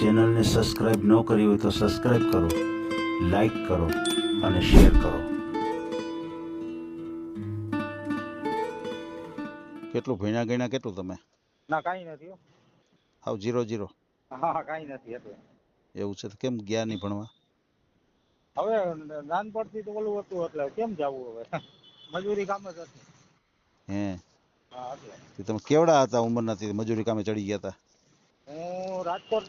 ચેનલને સબસ્ક્રાઈબ ન કરી હોય તો સબસ્ક્રાઇબ કરો લાઈક કરો અને શેર કરો. કેટલું ભણ્યા ગણ્યા કેટલું તમે? ના કાંઈ નથી હો. હાવ જીરો જીરો. હા હા કાંઈ નથી એટલે. એવું છે તો કેમ ગયા નહીં ભણવા? હવે નાનપણથી તો ઓલું હતું એટલે કેમ જવું હવે? મજૂરી કામ જ હતી. હે. હા એટલે. તમે કેવડા હતા ઉંમરના મજૂરી કામે ચડી ગયા હતા? હું રાજકોટ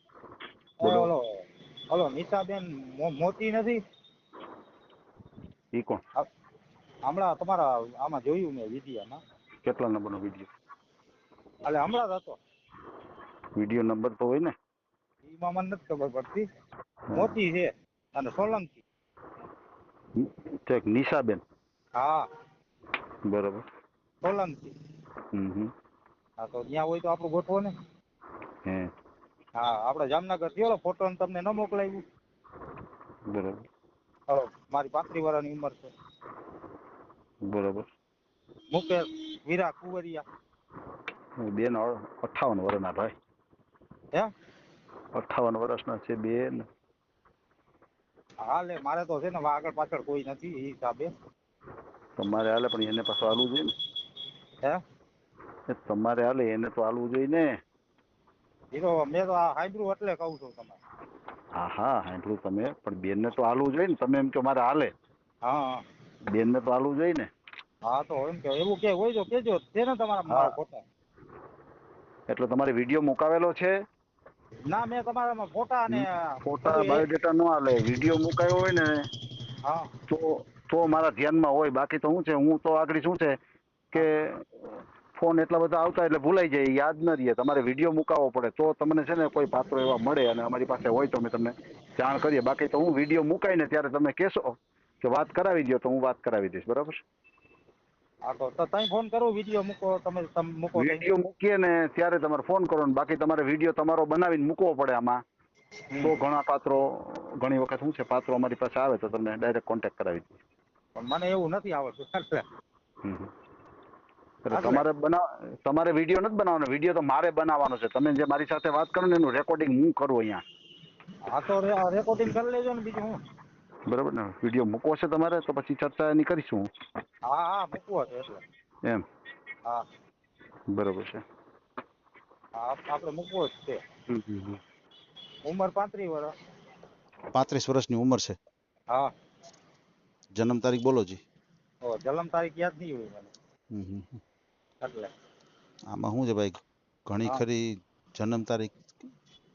ઓલો નિશાબેન મોતી નથી? ઈ કોણ? હમણાં તમારા આમાં જોયું મેં વિડીયોમાં. કેટલા નંબરનો વીડિયો? એટલે હમણાં જ હતો. વીડિયો નંબર તો હોય ને? એમાં મને નથી ખબર પડતી. મોતી છે અને સોલંકી. ઠીક નિશાબેન? હા. બરાબર. સોલંકી. હમ. હા તો ત્યાં હોય તો આપણું ગોઠવો ને. હે. હા આપણે જામનગર થયો ફોટો તમને ન મોકલાવ્યું. બરાબર. હલો મારી પાંત્રી વર્ષની ઉંમર છે. બરાબર. મુકેશ વીરા કુંવરિયા. બેન અઠાવન વર્ષના ભાઈ. હે? અઠાવન વર્ષના છે બેન. હાલે મારે તો છે ને આગળ પાછળ કોઈ નથી એ હિસાબે. તમારે હાલે પણ એને પાછું હાલવું જોઈએ ને. હે? તમારે હાલે એને તો હાલવું જોઈએ ને. એ મેં તો આ સાંભળ્યું એટલે કહું છું તમે હા હા સાંભળ્યું તમે. પણ બેનને તો હાલવું જોઈએ ને. તમે એમ કે મારે હાલે. હા. બેનને તો હાલવું જોઈએ ને. હા તો એમ કે એવું કે હોય તો કેજો. છે તમારા મારા ફોટા એટલે તમારે વીડિયો મુકાવેલો છે? ના મેં તમારામાં ફોટા અને ફોટા બાયોડેટા નો હાલે. વીડિયો મુકાયો હોય ને હા. તો તો મારા ધ્યાનમાં હોય. બાકી તો શું છે? હું તો આગળ શું છે? કે ફોન એટલા બધા આવતા એટલે ભૂલાઈ જાય યાદ ન રહીએ તમારે વીડિયો મુકાવવો પડે. તો તમને છે ને કોઈ પાત્રો એવા મળે અને અમારી પાસે હોય તો અમે તમને જાણ કરીએ. બાકી તો હું વીડિયો મુકાઈને ત્યારે તમે કહેશો કે વાત કરાવી દો તો હું વાત કરાવી દઈશ. બરાબર તો તો ફોન કરો વીડિયો મૂકો તમે તમે મૂકો વીડિયો મૂકીએ ને ત્યારે તમારે ફોન કરો ને. બાકી તમારે વીડિયો તમારો બનાવીને મૂકવો પડે આમાં. તો ઘણા પાત્રો ઘણી વખત શું છે પાત્રો અમારી પાસે આવે તો તમને ડાયરેક્ટ કોન્ટેક્ટ કરાવી દઈએ પણ મને એવું નથી આવડતું એટલે હમ હમ. એટલે આગળ. તમારે બનાવ તમારે વીડિયો નથી બનાવવાનો. વીડિયો તો મારે બનાવવાનો છે. તમે જે મારી સાથે વાત કરો ને એનું રેકોર્ડિંગ હું કરું અહીંયા. હા તો રેકોર્ડિંગ કરી લેજો ને બીજું હું. બરાબર ને? વીડિયો મૂકવો છે તમારે તો પછી ચર્ચા એની કરીશું. હા હા મૂકવો છે એટલે. એમ. હા. બરાબર છે. હા આપણે મૂકવો જ છે. ઉંમર પાંત્રીસ વર્ષ. પાંત્રીસ વર્ષની ઉંમર છે. હા. જન્મ તારીખ બોલો જી. ઓ જન્મ તારીખ યાદ નહીં હોય મને. હમ હમ. એટલે. આમાં શું છે ભાઈ? ઘણી ખરી જન્મ તારીખ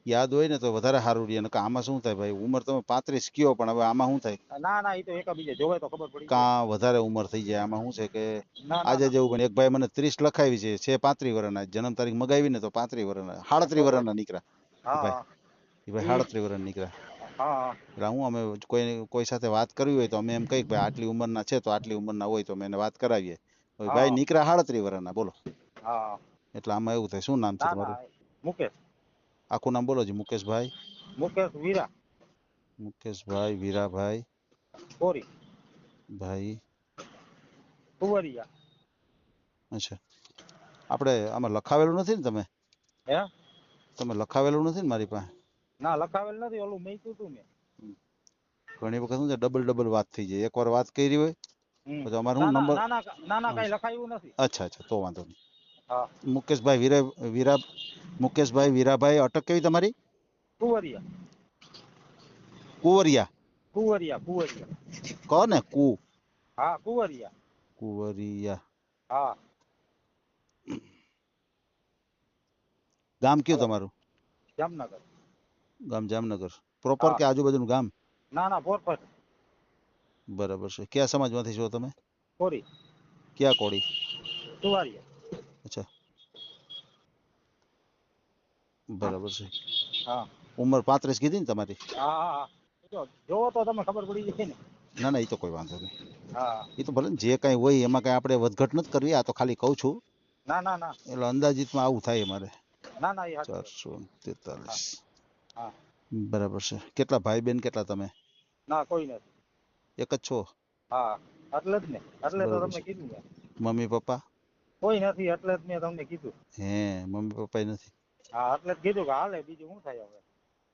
યાદ હોય ને તો વધારે સારું રહે. નકર આમાં શું થાય ભાઈ? ઉંમર તમે પાંત્રીસ કયો પણ હવે આમાં શું થાય? ના ના એ તો એકબીજે જોવે તો ખબર પડી. કા વધારે ઉંમર થઈ જાય? આમાં શું છે કે આજે જેવું પણ એક ભાઈ મને ત્રીસ લખાવી છે છે પાંત્રી વર્ષના જન્મ તારીખ મગાવી ને તો પાંત્રી વર્ષના સાડત્રી વર્ષના નીકળ્યા. ભાઈ. ભાઈ સાડત્રી વર્ષ નીકળ્યા. એટલે હું અમે કોઈ કોઈ સાથે વાત કરવી હોય તો અમે એમ કહીએ ભાઈ આટલી ઉંમરના છે તો આટલી ઉંમરના હોય તો અમે એને વાત કરાવીએ. ભાઈ નીકળ્યા સાડત્રીસ વર્ષના બોલો. હા. એટલે આમાં એવું થાય શું નામ છે તમારું? મુકેશ. આખું નામ બોલો જી મુકેશભાઈ. મુકેશ વીરા. મુકેશભાઈ વીરાભાઈ. કોરી ભાઈ. કુંવરિયા અચ્છા. આપણે આમાં લખાવેલું નથી ને તમે? હે? તમે લખાવેલું નથી ને મારી પાસે? ના લખાવેલ નથી ઓલું મેં કીધું મેં. ઘણી વખત શું છે ડબલ ડબલ વાત થઈ જાય. એકવાર વાત કરી હોય હમ. પછી અમારે ના શું ના નંબર ના ના ના ના કઈ લખાયું નથી? અચ્છા અચ્છા તો વાંધો નહીં. હા. મુકેશભાઈ વીરા વીરા મુકેશભાઈ વીરાભાઈ અટક કેવી તમારી? કુંવરિયા. કુંવરિયા. કુંવરિયા કુંવરિયા. કહો ને કુ. હા કુંવરિયા. કુંવરિયા. હા. ગામ કયું તમારું? જામનગર. ગામ જામનગર. પ્રોપર હા. કે આજુબાજુનું ગામ? ના ના પોરપટ બરાબર છે. કયા સમાજમાંથી છો તમે? કોરી ક્યાં કોળી? કુંવરિયા અચ્છા. બરાબર છે. હા. ઉંમર પાંત્રીસ કીધી ને તમારી? હા જોવો તો તમે ખબર પડી જશે ને. ના ના એ તો કોઈ વાંધો નહીં. હા. એ તો ભલે જે કાંઈ હોય એમાં કાંઈ આપણે વધઘટ નથી કરવી આ તો ખાલી કહું છું. ના ના ના. એટલે અંદાજિતમાં આવું થાય અમારે. ના ના એ ચારસો તેતાલીસ. હા. બરાબર છે. કેટલા ભાઈ બેન કેટલા તમે? ના કોઈ નથી. એક જ છો? હા એટલે જ ને એટલે તો બરોબર તમને છે. કીધું મેં મમ્મી પપ્પા? કોઈ નથી એટલે જ મેં તમને કીધું. હે મમ્મી પપ્પા નથી. હા એટલે જ કીધું કે હાલે બીજું શું થાય હવે?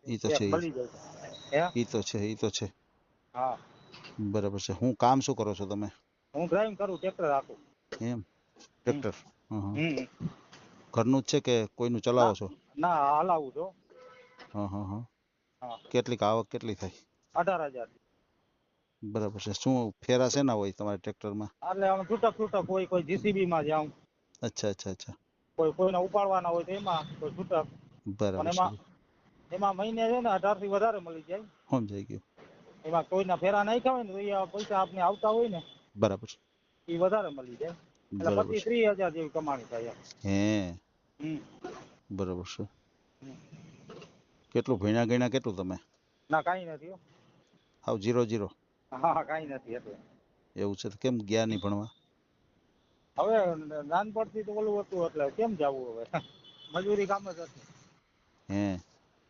ઈ તો એક છે મળી જાય. હે? ઈ તો છે ઈ તો છે. હા. બરાબર છે. હું કામ શું કરો છો તમે? હું ડ્રાઇવિંગ કરું ટ્રેક્ટર રાખું. એમ? ટ્રેક્ટર? હં હં. હમ. ઘરનું જ છે કે કોઈનું ચલાવો છો? ના હલાવું છો. હં હં હં. હા. કેટલીક આવક કેટલી થાય? અઢાર હજાર. બરાબર છે. શું ફેરા શેના હોય તમારા ટ્રેક્ટરમાં? એટલે આમ છૂટક છૂટક હોય કોઈ જીસીબી માં જાઉં. અચ્છા અચ્છા અચ્છા. કોઈ કોઈને ઉપાડવાના હોય તો એમાં કોઈ છૂટક. બરાબર એમાં એમાં મહિને છે ને અઢારથી વધારે મળી જાય. સમજાઈ ગયું. એમાં કોઈના ફેરા નાખ્યા હોય ને તો એ પૈસા આપને આવતા હોય ને બરાબર છે. એ વધારે મળી જાય. એટલે પચીસ ત્રીસ હજાર જેવી કમાણી થાય હે. બરાબર છે. કેટલું ભણ્યા ગણ્યા કેટલું તમે? ના કાંઈ નથી હો. હાવ જીરો જીરો. હા કાંઈ નથી એટલે. એવું છે તો કેમ ગયા નહીં ભણવા? હવે નાનપણથી તો ઓલું હતું એટલે કેમ જવું હવે? મજૂરી કામ જ હતું. હે.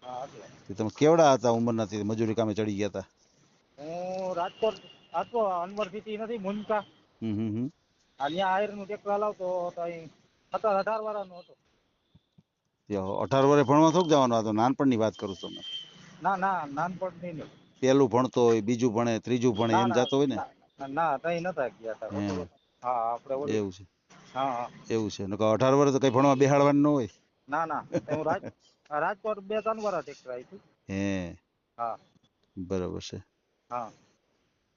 હા એટલે. તમે કેવડા હતા ઉંમરના તે મજૂરી કામે ચડી ગયા હતા હું રાજકોટ હતો અનવર સિટી નથી મુનકા. હમ હમ હમ. આ ત્યાં આયરનું ટ્રેક્ટર હલાવતો તો અહીં સત્તર અઢાર વાળાનું હતો. અઢાર વર્ષે ભણવા થોક જવાનું હતું? નાનપણ નાનપણની વાત કરું છું તમે ના ના નાનપણથી નહીં. પેલું ભણતો હોય બીજું ભણે ત્રીજું ભણે એમ જતો હોય ને? ના, ના તઈ નતા ગયા તા હા. આપણે એવું છે. હા હા. એવું છે. નકર અઢાર વર્ષ તો કઈ ભણવા બેહાડવાનું ન હોય. ના ના હું રાજ રાજકોટ બે ત્રણ વાર ટ્રેક્ટર આપ્યું હે. હા. બરાબર છે. હા.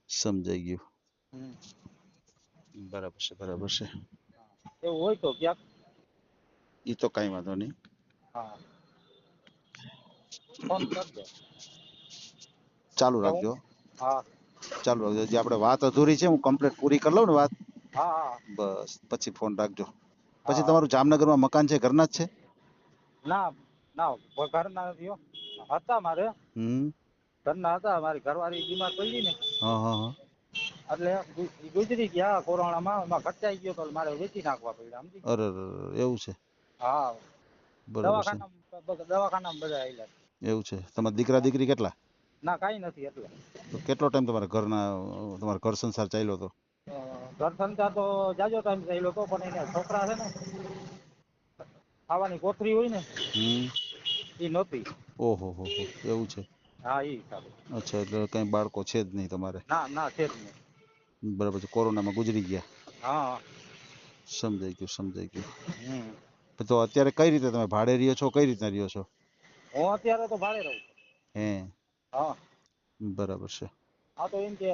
સમજાઈ ગયું. બરાબર છે બરાબર છે. એવું હોય તો ક્યાંક. એ તો કઈ વાંધો નહીં. હા. ફોન કરજો. ચાલુ રાખજો. હા. ચાલુ રાખજો. જે આપણે વાત અધૂરી છે હું કમ્પ્લીટ પૂરી કરી લઉં ને વાત? હા હા. બસ પછી ફોન રાખજો. પછી તમારું તમારું જામનગરમાં મકાન છે ઘરના જ છે? ના ના ઘરના નથી હતા મારે. હમ. ઘરના હતા મારી ઘરવાળી બીમાર પડી ને. હા હા હા. એટલે ગુજરી ગયા કોરોનામાં એમાં ખર્ચાઈ ગયો તો મારે વેચી નાખવા પડ્યા સમજી અરે એવું છે. હા. દવાખાના દવાખાના બધા આવેલા એવું છે. તમારા દીકરા દીકરી કેટલા? ના કાંઈ નથી એટલે. તો કેટલો ટાઈમ તમારા ઘરના તમારા ઘર સંસાર ચાલ્યો હતો ઘર સંસાર તો જાજો ટાઈમ ચાલ્યો હતો પણ એને છોકરા છે ને ખાવાની કોથરી હોય ને એ નહોતી. ઓહો હો એવું છે. હા એ સારું અચ્છા એટલે કઈ બાળકો છે જ નહીં તમારે? ના ના છે જ નહીં. બરાબર છે કોરોનામાં ગુજરી ગયા. હા. સમજાઈ ગયું સમજાઈ ગયું. તો અત્યારે કઈ રીતે તમે ભાડે રહ્યો છો કઈ રીતે રહ્યો છો? હું અત્યારે તો ભાડે રહું છું. હે. હા. બરાબર છે. આ તો એમ કે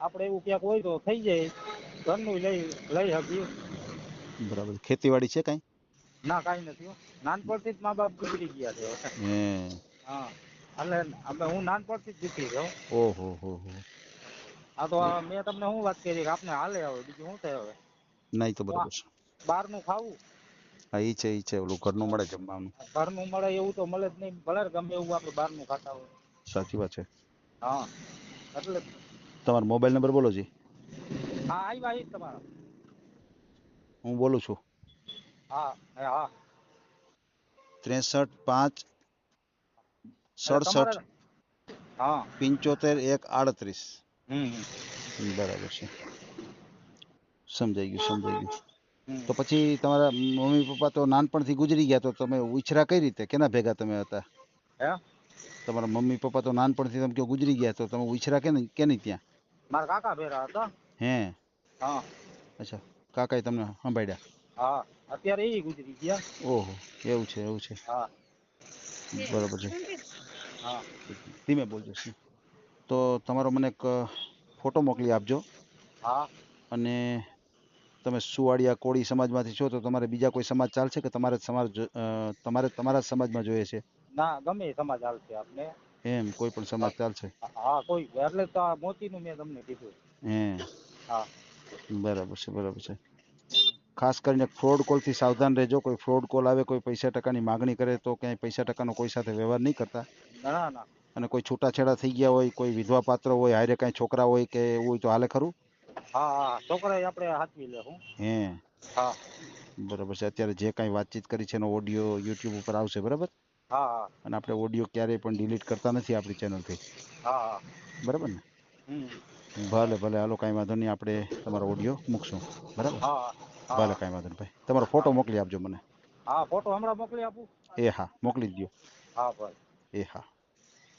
આપણે એવું ક્યાંક હોય તો થઈ જાય. ઘરનું લઈ લઈ શકીએ. બરાબર. ખેતીવાડી છે કઈ? ના કઈ નથી હો. નાનપણથી જ મા બાપ ગુજરી ગયા છે હે. હા. એટલે અમે હું નાનપણથી જ જીતી છું ઓહો હો હો. આ તો મેં તમને શું વાત કરી કે આપને હાલે હવે બીજું શું થાય હવે? નહીં તો બરાબર છે. બહારનું ખાવું? હા ઈ છે ઈ છે. ઓલું ઘરનું મળે જમવાનું. ઘરનું મળે એવું તો મળે જ નહીં. ભલે ગમે એવું આપણે બહારનું ખાતા હોય. સાચી વાત છે. હા એટલે તમારો મોબાઈલ નંબર બોલો જી. હા તમારા. બોલું છું. હા હા ત્રેસઠ પાંચ સડસઠ હા. પંચોતેર એક આડત્રીસ. બરાબર છે. સમજાઈ ગયું સમજાઈ ગયું. તો પછી તમારા મમ્મી પપ્પા તો નાનપણથી ગુજરી ગયા તો તમે ઉછરા કઈ રીતે? કેના ભેગા તમે હતા? હે? તમારા મમ્મી પપ્પા તો નાનપણથી તમે કયો ગુજરી ગયા તો તમે ઉછરા કે કે નહીં ત્યાં? મારા કાકા ભેરા હતા. હે? હા. અચ્છા. કાકાએ તમને સંભાળ્યા? હા. અત્યારે એ ગુજરી ગયા. ઓહો. એવું છે એવું છે. હા. બરાબર છે. હા. ધીમે બોલજો. તો તમારો મને એક ફોટો મોકલી આપજો. હા. અને તમે સુવાડિયા કોળી સમાજમાંથી છો તો તમારે બીજા કોઈ સમાજ ચાલશે કે તમારે સમાજ તમારે તમારા જ સમાજમાં જોઈએ છે? ના ગમે સમાજ હાલશે આપને. એમ કોઈ પણ સમાજ ચાલશે. હા કોઈ એટલે તો આ મોતીનું મેં તમને કીધું. હે. હા. બરાબર છે બરાબર છે. ખાસ કરીને ફ્રોડ કોલથી સાવધાન રહેજો. કોઈ ફ્રોડ કોલ આવે કોઈ પૈસા ટકાની માગણી કરે તો ક્યાંય પૈસા ટકાનો કોઈ સાથે વ્યવહાર નહીં કરતા. ના ના અને કોઈ છૂટાછેડા થઈ ગયા હોય કોઈ વિધવા પાત્ર હોય હારે કાંઈ છોકરા હોય કે એવું હોય તો હાલે ખરું? હા હા છોકરા આપણે હાથવી લે હું. હે. હા. બરાબર છે. અત્યારે જે કાંઈ વાતચીત કરી છે એનો ઓડિયો યુટ્યુબ ઉપર આવશે બરાબર? અને આપણે ઓડિયો ક્યારેય પણ ડિલીટ કરતા નથી આપણી ચેનલથી બરાબર ને? ભલે ભલે. હાલો કાંઈ વાંધો નહીં. આપણે તમારો ઓડિયો મૂકશું. બરાબર? ભલે કાંઈ વાંધો નહીં ભાઈ. તમારો ફોટો મોકલી આપજો મને. હા ફોટો હમણાં મોકલી આપું? એ હા મોકલી દો હા ભાઈ એ હા.